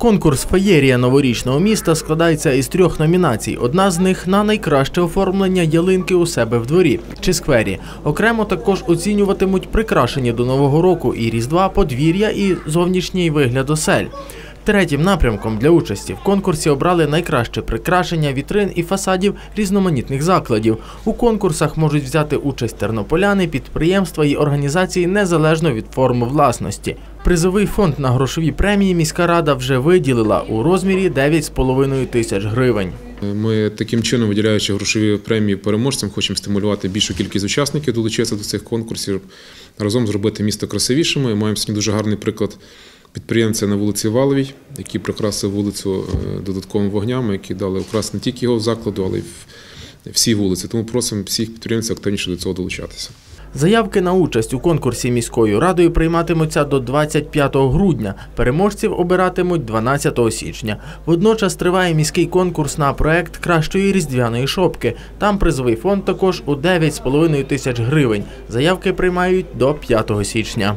Конкурс Феєрія новорічного міста складається із трьох номінацій. Одна з них на найкраще оформлення ялинки у себе в дворі чи сквері. Окремо також оцінюватимуть прикрашені до нового року і різдва, подвір'я і зовнішній вигляд осель. Третім напрямком для участі в конкурсі обрали найкраще прикрашення вітрин і фасадів різноманітних закладів. У конкурсах можуть взяти участь тернополяни, підприємства і організації незалежно від форми власності. Призовий фонд на грошові премії міська рада вже виділила у розмірі 9,5 тисяч гривень. Ми таким чином, виділяючи грошові премії переможцям, хочемо стимулювати більшу кількість учасників долучитися до цих конкурсів, разом зробити місто красивішим. І маємо сьогодні дуже гарний приклад підприємця на вулиці Валовій, який прикрасив вулицю е, додатковими вогнями, які дали окрас не тільки його закладу, але й всі вулиці. Тому просимо всіх підприємців активніше до цього долучатися. Заявки на участь у конкурсі міською радою прийматимуться до 25 грудня. Переможців обиратимуть 12 січня. Водночас триває міський конкурс на проект кращої різдвяної шопки. Там призовий фонд також у 9,5 тисяч гривень. Заявки приймають до 5 січня.